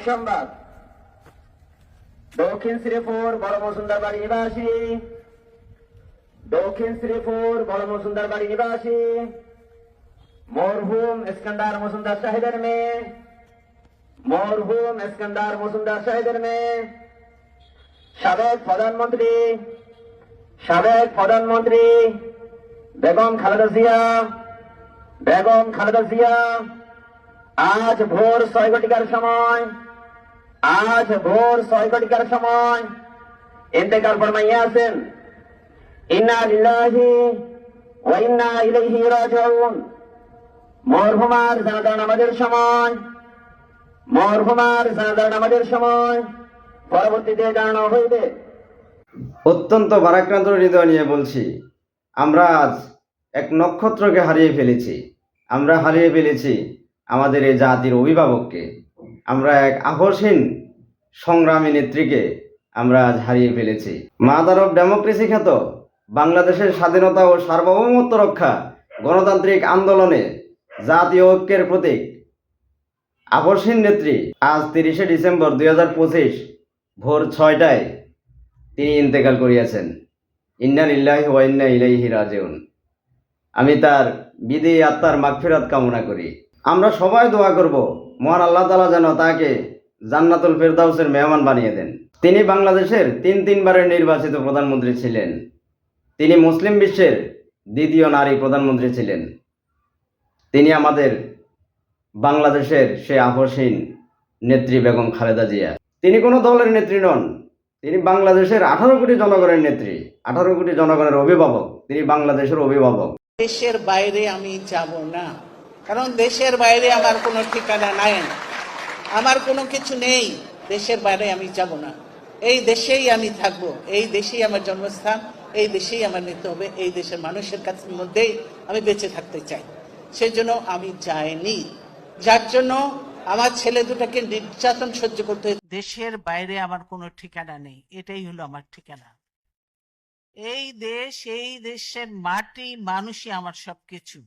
সংবাদ। দক্ষিণ শ্রীপুর, বড় মসুন্দর বাড়ি নিবাসী। দক্ষিণ শ্রীপুর, বড় মসুন্দর বাড়ি নিবাসী। মরহুম ইস্কান্দার মসুন্দর সাহেবের মেয়ে। মরহুম ইস্কান্দার মসুন্দর সাহেবের মেয়ে। সাবেক প্রধানমন্ত্রী সাবেক প্রধানমন্ত্রী বেগম খালেদা জিয়া, বেগম খালেদা জিয়া। আজ ভোর ছয় ঘটিকার সময়, আজ ভোর ছয় ঘটিকার সময়। ইন্তেকাল ফরমাইয়া আছেন। ইন্না লিল্লাহি ওয়া ইন্না ইলাইহি রাজিউন। মরহুমার জানাজা নামাজের সময়, মরহুমার জানাজা নামাজের সময়। পরবর্তীতে জানানো হইবে। অত্যন্ত ভারাক্রান্ত হৃদয় নিয়ে বলছি, আমরা আজ এক নক্ষত্রকে হারিয়ে ফেলেছি। আমরা হারিয়ে ফেলেছি আমাদের এই জাতির অভিভাবককে, আমরা এক আকর্ষণ সংগ্রামী নেত্রীকে আমরা আজ হারিয়ে ফেলেছি। মাদার অফ ডেমোক্রেসি খ্যাত বাংলাদেশের স্বাধীনতা ও সার্বভৌমত্ব রক্ষা গণতান্ত্রিক আন্দোলনে জাতীয় ঐক্যের প্রতীক। আকর্ষণ নেত্রী, আজ তিরিশে ডিসেম্বর দুই পঁচিশ ভোর ছয়টায় তিনি ইন্তেকাল করিয়াছেন। ইন্না লিল্লাহি ওয়া ইন্না ইলাইহি রাজিউন। আমি তার বিদেয়ী আত্মার মাগফিরাত কামনা করি। আমরা সবাই দোয়া করব, মহান আল্লাহ তালা যেন তাকে জান্নাতুল ফেরদাউসের মেহমান বানিয়ে দেন। তিনি বাংলাদেশের তিন তিনবারের নির্বাচিত প্রধানমন্ত্রী ছিলেন। তিনি মুসলিম বিশ্বের দ্বিতীয় নারী প্রধানমন্ত্রী ছিলেন। তিনি আমাদের বাংলাদেশের সে আপসীন নেত্রী বেগম খালেদা জিয়া। তিনি কোনো দলের নেত্রী নন। তিনি বাংলাদেশের আঠারো কোটি জনগণের নেত্রী, আঠারো কোটি জনগণের অভিভাবক। তিনি বাংলাদেশের অভিভাবক। দেশের বাইরে আমি যাব না। কারণ দেশের বাইরে আমার কোনো ঠিকানা নাই। আমার কোনো কিছু নেই। দেশের বাইরে আমি যাব না। এই দেশেই আমি থাকব। এই দেশেই আমার জন্মস্থান। এই দেশেই আমার নিতে হবে। এই দেশের মানুষের কাছে মধ্যেই আমি বেঁচে থাকতে চাই। সেজন্য আমি যাইনি। যার জন্য আমার ছেলে দুটাকে নির্যাতন সহ্য করতে দেশের বাইরে আমার কোনো ঠিকানা নেই। এটাই হলো আমার ঠিকানা। এই দেশ, এই দেশের মাটি, মানুষই আমার সবকিছু।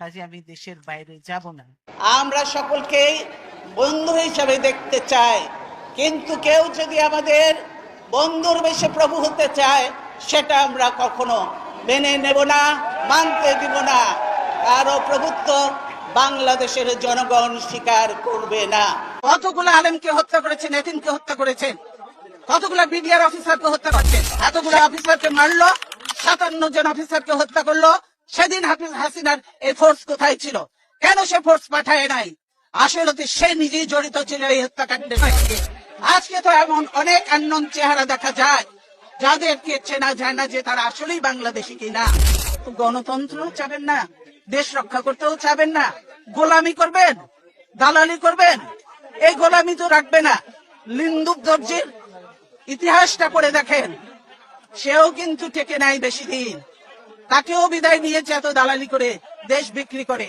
কাজে আমি দেশের বাইরে যাব না। আমরা সকলকে বন্ধু হিসাবে দেখতে চাই। কিন্তু কেউ যদি আমাদের বন্ধুর বেশে প্রভু হতে চায় সেটা আমরা কখনো মেনে নেব না মানতে দিব না। কারও প্রভুত্ব বাংলাদেশের জনগণ স্বীকার করবে না। কতগুলো আলেমকে হত্যা করেছেন এতিমকে হত্যা করেছেন? কতগুলো বিডিআর অফিসারকে হত্যা করছেন? এতগুলো অফিসারকে মারলো সাতান্ন জন অফিসারকে হত্যা করল সেদিন হাফিজ হাসিনার এই ফোর্স কোথায় ছিল? কেন সে ফোর্স পাঠায় নাই? আসলে তো সে নিজেই জড়িত ছিল এই হত্যাকাণ্ডের সঙ্গে আজকে তো এমন অনেক আন্নন চেহারা দেখা যায়, যাদেরকে চেনা যায় না যে তারা আসলেই বাংলাদেশি কিনা। গণতন্ত্র চাবেন না, দেশ রক্ষা করতেও চাবেন না, গোলামি করবেন, দালালি করবেন, এই গোলামি তো রাখবে না। লিন্দুক দর্জির ইতিহাসটা পড়ে দেখেন, সেও কিন্তু টেকে নাই বেশি দিন। তাকেও বিদায় নিয়েছে এত দালালি করে, দেশ বিক্রি করে।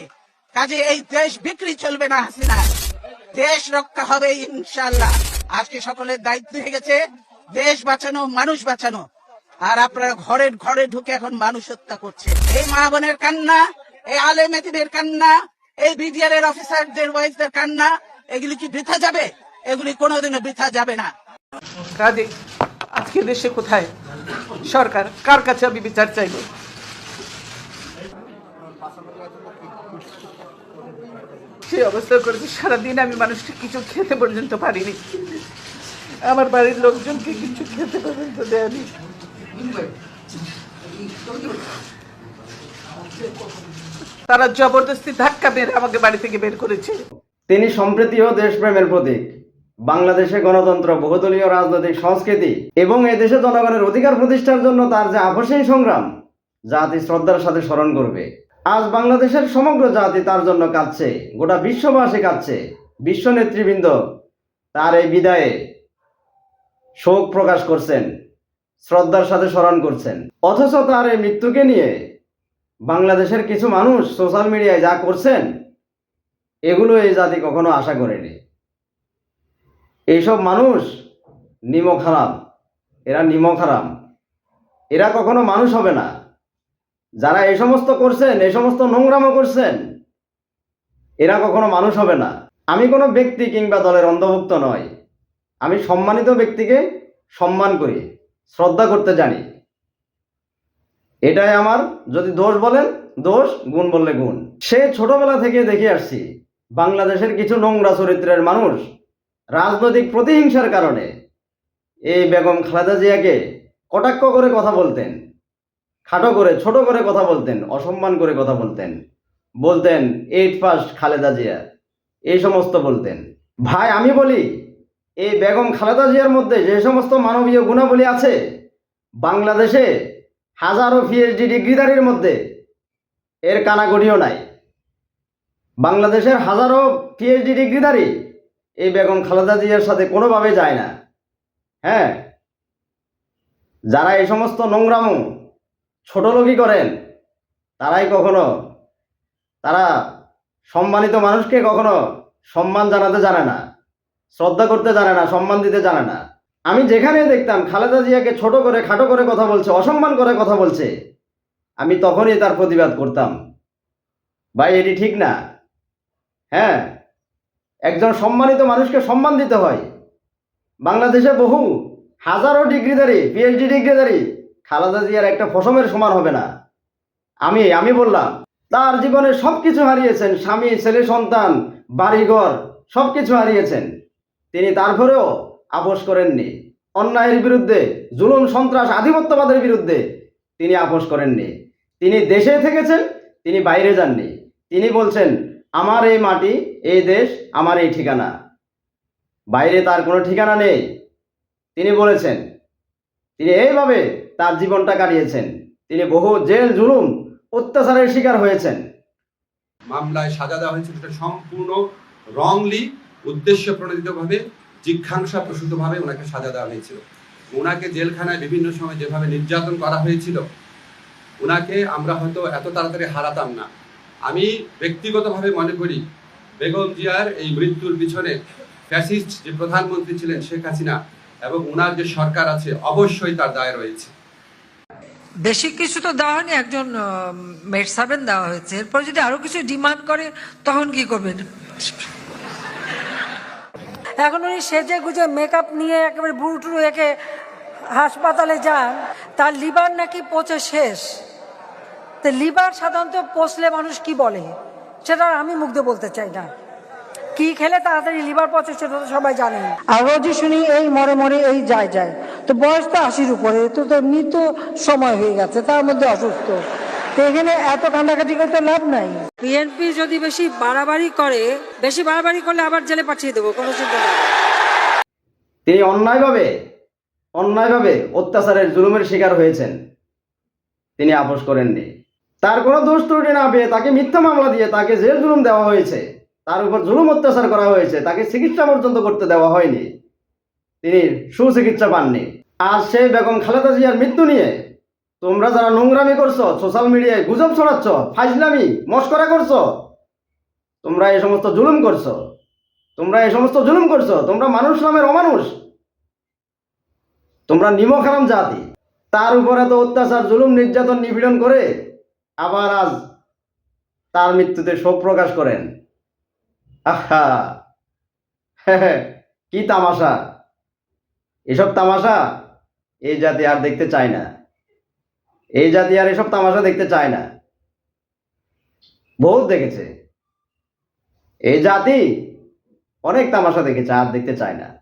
কাজে এই দেশ বিক্রি চলবে না, হাসিনা। দেশ রক্ষা হবে ইনশাল্লাহ আজকে সকলের দায়িত্ব হয়ে গেছে, দেশ বাঁচানো, মানুষ বাঁচানো। আর আপনারা ঘরের ঘরে ঢুকে এখন মানুষ হত্যা করছে। এই মা বোনের কান্না, এই আলে মেদিনের কান্না, এই বিডিআর এর অফিসারদের, ওয়াইফদের কান্না, এগুলি কি বৃথা যাবে? এগুলি কোনোদিনও বৃথা যাবে না। কাজে আজকে দেশে কোথায়? সরকার, কার কাছে আমি বিচার চাইব? সেই অবস্থা করেছি। সারাদিন আমি মানুষকে কিছু খেতে পর্যন্ত পারিনি। আমার বাড়ির লোকজনকে কিছু খেতে পর্যন্ত দেয়নি। তারা জবরদস্তি ধাক্কা মেরে আমাকে বাড়ি থেকে বের করেছে। তিনি সম্প্রীতি ও দেশপ্রেমের প্রতীক। বাংলাদেশে গণতন্ত্র, বহুদলীয় রাজনৈতিক সংস্কৃতি এবং এই দেশে জনগণের অধিকার প্রতিষ্ঠার জন্য তার যে আপসীন সংগ্রাম জাতি শ্রদ্ধার সাথে স্মরণ করবে। আজ বাংলাদেশের সমগ্র জাতি তার জন্য কাঁদছে, গোটা বিশ্ববাসী কাঁদছে। বিশ্ব নেতৃবৃন্দ তার এই বিদায়ে শোক প্রকাশ করছেন, শ্রদ্ধার সাথে স্মরণ করছেন। অথচ তার এই মৃত্যুকে নিয়ে বাংলাদেশের কিছু মানুষ সোশ্যাল মিডিয়ায় যা করছেন, এগুলো এই জাতি কখনো আশা করেনি। এইসব মানুষ নিমক হারাম এরা নিমক হারাম এরা কখনো মানুষ হবে না। যারা এই সমস্ত করছেন, এই সমস্ত নোংরামো করছেন, এরা কখনো মানুষ হবে না। আমি কোনো ব্যক্তি কিংবা দলের অন্তর্ভুক্ত নয় আমি সম্মানিত ব্যক্তিকে সম্মান করি, শ্রদ্ধা করতে জানি। এটাই আমার, যদি দোষ বলেন, দোষ, গুণ বললে গুণ। সে ছোটবেলা থেকে দেখে আসছি, বাংলাদেশের কিছু নোংরা চরিত্রের মানুষ রাজনৈতিক প্রতিহিংসার কারণে এই বেগম খালেদা জিয়াকে কটাক্ষ করে কথা বলতেন। খাটো করে, ছোট করে কথা বলতেন, অসম্মান করে কথা বলতেন। বলতেন এইট ফার্স্ট খালেদা জিয়া। এই সমস্ত বলতেন। ভাই, আমি বলি, এই বেগম খালেদা জিয়ার মধ্যে যে সমস্ত মানবীয় গুণাবলী আছে, বাংলাদেশে হাজারো পিএইচডি ডিগ্রিধারীর মধ্যে এর কানাগড়িও নাই। বাংলাদেশের হাজারো পিএইচডি ডিগ্রিধারী এই বেগম খালেদা জিয়ার সাথে কোনোভাবে যায় না। হ্যাঁ? যারা এই সমস্ত নোংরামো ছোটলোকি করেন, তারাই কখনো, তারা সম্মানিত মানুষকে কখনো সম্মান জানাতে জানে না, শ্রদ্ধা করতে জানে না, সম্মান দিতে জানে না। আমি যেখানে দেখতাম খালেদা জিয়াকে ছোট করে, খাটো করে কথা বলছে, অসম্মান করে কথা বলছে, আমি তখনই তার প্রতিবাদ করতাম। ভাই, এটি ঠিক না। হ্যাঁ একজন সম্মানিত মানুষকে সম্মান দিতে হয়। বাংলাদেশে বহু হাজারো ডিগ্রিধারী পিএইচডি ডিগ্রিধারী খালেদা জিয়ার একটা ফসমের সমান হবে না। আমি আমি বললাম, তার জীবনে সব কিছু হারিয়েছেন, স্বামী, ছেলে, সন্তান, বাড়িঘর সব কিছু হারিয়েছেন। তিনি তারপরেও আপোষ করেননি। অন্যায়ের বিরুদ্ধে, জুলুম, সন্ত্রাস, আধিপত্যবাদের বিরুদ্ধে তিনি আপোষ করেননি। তিনি দেশে থেকেছেন, তিনি বাইরে যাননি। তিনি বলছেন, আমার এই মাটি, এই দেশ, আমার এই ঠিকানা। বাইরে তার কোনো ঠিকানা নেই। তিনি বলেছেন, তিনি এইভাবে তার জীবনটা কাটিয়েছেন। তিনি বহু জেল, জুলুম, অত্যাচারের শিকার হয়েছেন। মামলায় সাজা দেওয়া হয়েছিল সেটা সম্পূর্ণ রংলি উদ্দেশ্য প্রণোদিতভাবে জিজ্ঞাসা প্রসূতভাবে ওনাকে সাজা দেওয়া হয়েছিল। ওনাকে জেলখানায় বিভিন্ন সময় যেভাবে নির্যাতন করা হয়েছিল, ওনাকে আমরা হয়তো এত তাড়াতাড়ি হারাতাম না। আমি ব্যক্তিগতভাবে মনে করি, বেগম জিয়ার এই মৃত্যুর পিছনে ফ্যাসিস্ট যে প্রধানমন্ত্রী ছিলেন শেখ হাসিনা এবং ওনার যে সরকার আছে, অবশ্যই তার দায় রয়েছে। বেশি কিছু তো দেওয়া হয়নি, একজন মেড সার্ভেন্ট দেওয়া হয়েছে। এরপর যদি আরও কিছু ডিমান্ড করে, তখন কি করবেন? এখন উনি সেজে গুজে মেকআপ নিয়ে একেবারে বুড়ো টুরু একে হাসপাতালে যান, তার লিভার নাকি পচে শেষ। তো লিভার সাধারণত পচলে মানুষ কি বলে? সেটা আমি মুগ্ধ বলতে চাই না। কি খেলে তাড়াতাড়ি লিভার পচে সেটা তো সবাই জানে। আর রোজই শুনি এই মরে মরে এই যায় যায়। তো বয়স তো আশির উপরে তো তো মৃত্যু সময় হয়ে গেছে তার মধ্যে অসুস্থ। তো এখানে এত কান্দাকাটি করতে লাভ নাই। বিএনপি যদি বেশি বাড়াবাড়ি করে বেশি বাড়াবাড়ি করলে আবার জেলে পাঠিয়ে দেবো কোনো চিন্তা নেই। তিনি অন্যায়ভাবে অন্যায়ভাবে অত্যাচারের জুলুমের শিকার হয়েছেন। তিনি আপোষ করেননি। তার কোনো দোষ ত্রুটি না পেয়ে তাকে মিথ্যা মামলা দিয়ে তাকে জেল জুলুম দেওয়া হয়েছে। তার উপর জুলুম অত্যাচার করা হয়েছে, তাকে চিকিৎসা পর্যন্ত করতে দেওয়া হয়নি। তিনি সুচিকিৎসা পাননি। আজ সেই বেগম খালেদা জিয়ার মৃত্যু নিয়ে তোমরা যারা নোংরামি করছ সোশ্যাল মিডিয়ায় গুজব ছড়াচ্ছ, ফাজলামি, মস্করা করছ, তোমরা এই সমস্ত জুলুম করছ। তোমরা এই সমস্ত জুলুম করছ। তোমরা মানুষ নামের অমানুষ। তোমরা নিমখারাম জাতি। তার উপর এত অত্যাচার, জুলুম, নির্যাতন, নিপীড়ন করে আবার আজ তার মৃত্যুতে শোক প্রকাশ করেন। আহা। কি তামাশা? এসব তামাশা? এই জাতি আর দেখতে চায় না। এই জাতি আর এসব তামাশা দেখতে চায় না। বহুত দেখেছে। এই জাতি অনেক তামাশা দেখেছে, আর দেখতে চায় না।